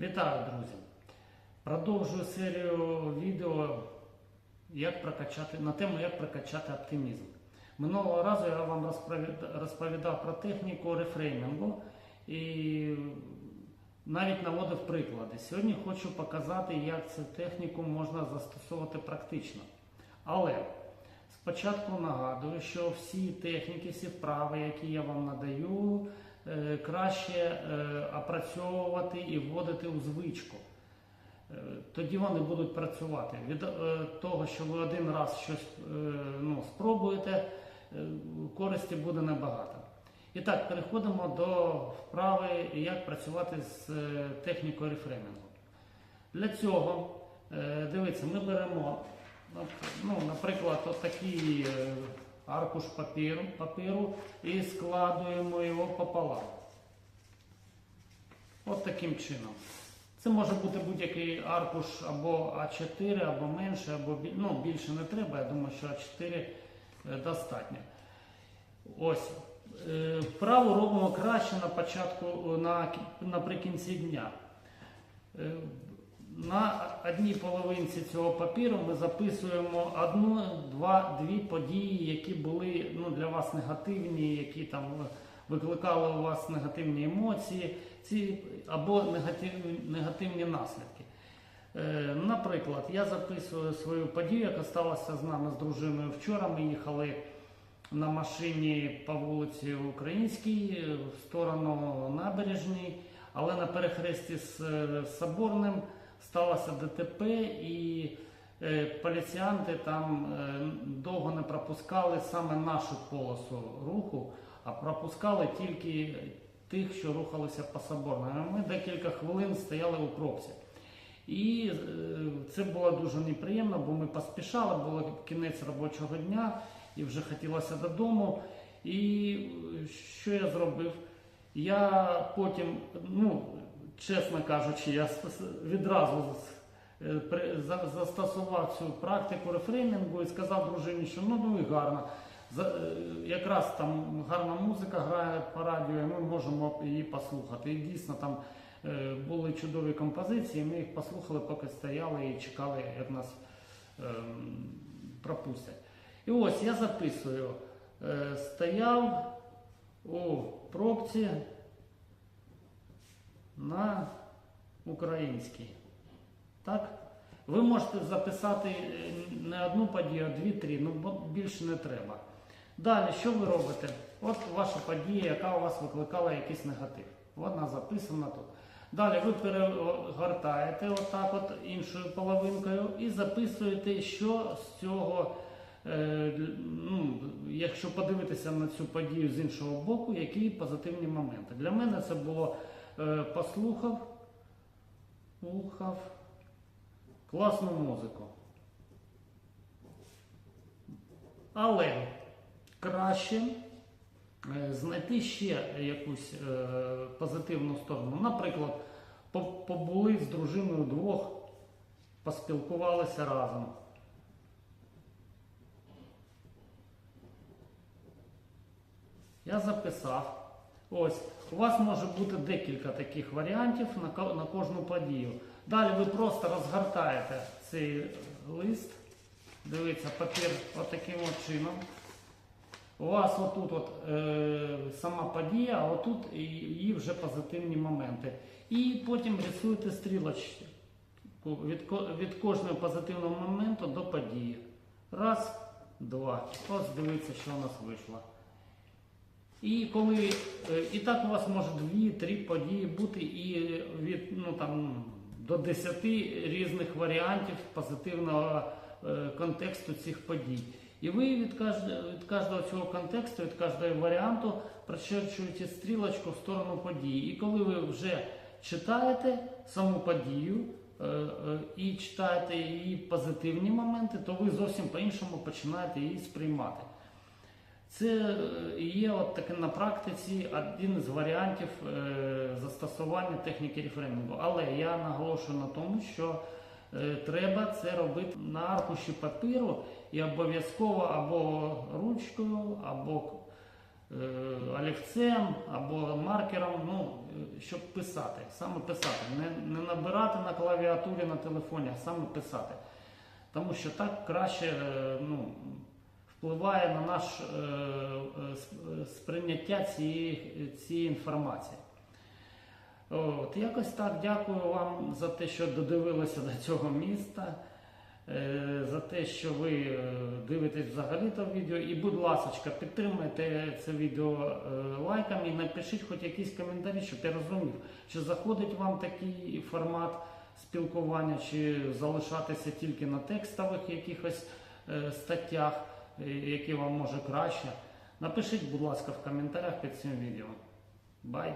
Вітаю, друзі! Продовжую серію відео як прокачати, на тему, як прокачати оптимізм. Минулого разу я вам розповідав, про техніку рефреймінгу і навіть наводив приклади. Сьогодні хочу показати, як цю техніку можна застосовувати практично. Але спочатку нагадую, що всі техніки, всі вправи, які я вам надаю, краще е, опрацьовувати і вводити у звичку. Е, Тоді вони будуть працювати. Від е, того, що ви один раз щось е, ну, спробуєте, е, користі буде небагато. І так, переходимо до вправи, як працювати з е, технікою рефреймінгу. Для цього, е, дивіться, ми беремо, ну, наприклад, от такий е, аркуш папіру, папіру і складуємо його пополам. От таким чином. Це може бути будь-який аркуш або А4, або менше, або ну, більше не треба. Я думаю, що А4 е, достатньо. Ось. Е, Вправу робимо краще на початку, е, на, наприкінці дня. На одній половинці цього папіру ми записуємо одну, два, дві події, які були ну, для вас негативні, які там викликали у вас негативні емоції, ці або негативні, негативні наслідки. Е, Наприклад, я записую свою подію, яка сталася з нами з дружиною вчора. Ми їхали на машині по вулиці Українській в сторону набережній, але на перехресті з е, Соборним сталося ДТП і е, поліціянти там е, довго не пропускали саме нашу полосу руху, а пропускали тільки тих, що рухалися по Соборному. Ми декілька хвилин стояли у пробці. І е, це було дуже неприємно, бо ми поспішали, було кінець робочого дня і вже хотілося додому. І е, що я зробив? Я потім, ну, чесно кажучи, я відразу е, застосував цю практику рефреймінгу і сказав дружині, що ну, ну і гарно. Е, якраз там гарна музика грає по радіо, і ми можемо її послухати. І дійсно там е, були чудові композиції, ми їх послухали, поки стояли і чекали, як нас ем, пропустять. І ось я записую. Стояв у пробці на українській. Так? Ви можете записати е, не одну подію, а дві-три, ну більше не треба. Далі, що ви робите? От ваша подія, яка у вас викликала якийсь негатив. Вона записана тут. Далі ви перегортаєте отак от іншою половинкою і записуєте, що з цього, е, ну, якщо подивитися на цю подію з іншого боку, які позитивні моменти. Для мене це було послухав, слухав класну музику. Але краще е, знайти ще якусь е, позитивну сторону. Наприклад, побули з дружиною двох, поспілкувалися разом. Я записав. Ось, у вас може бути декілька таких варіантів на, кожну подію. Далі ви просто розгортаєте цей лист. Дивіться, папір отаким от чином. У вас отут от, е, сама подія, а отут її вже позитивні моменти. І потім рисуєте стрілочки від, від кожного позитивного моменту до події. Раз, два. Ось дивіться, що у нас вийшло. І коли е, і так у вас може дві-три події бути, і від ну там до 10 різних варіантів позитивного е, контексту цих подій. І ви від від кожного цього контексту, від кожного варіанту прочерчуєте стрілочку в сторону події. І коли ви вже читаєте саму подію е, і читаєте її позитивні моменти, то ви зовсім по-іншому починаєте її сприймати. Це е, є от таке на практиці один з варіантів е, застосування техніки рефреймінгу. Але я наголошую на тому, що е, треба це робити на аркуші папіру і обов'язково або ручкою, або олівцем або маркером, ну, щоб писати, саме писати, не, не набирати на клавіатурі на телефоні, а саме писати. Тому що так краще ну, впливає на наш е, сп- сприйняття цієї, цієї інформації. От, якось так дякую вам за те, що додивилися до цього міста, е, за те, що ви е, дивитесь взагалі то відео. І, будь ласка, підтримайте це відео лайками і напишіть хоч якісь коментарі, щоб я розумів, чи заходить вам такий формат спілкування, чи залишатися тільки на текстових якихось статтях, які вам може краще. Напишіть, будь ласка, в коментарях під цим відео. Бай!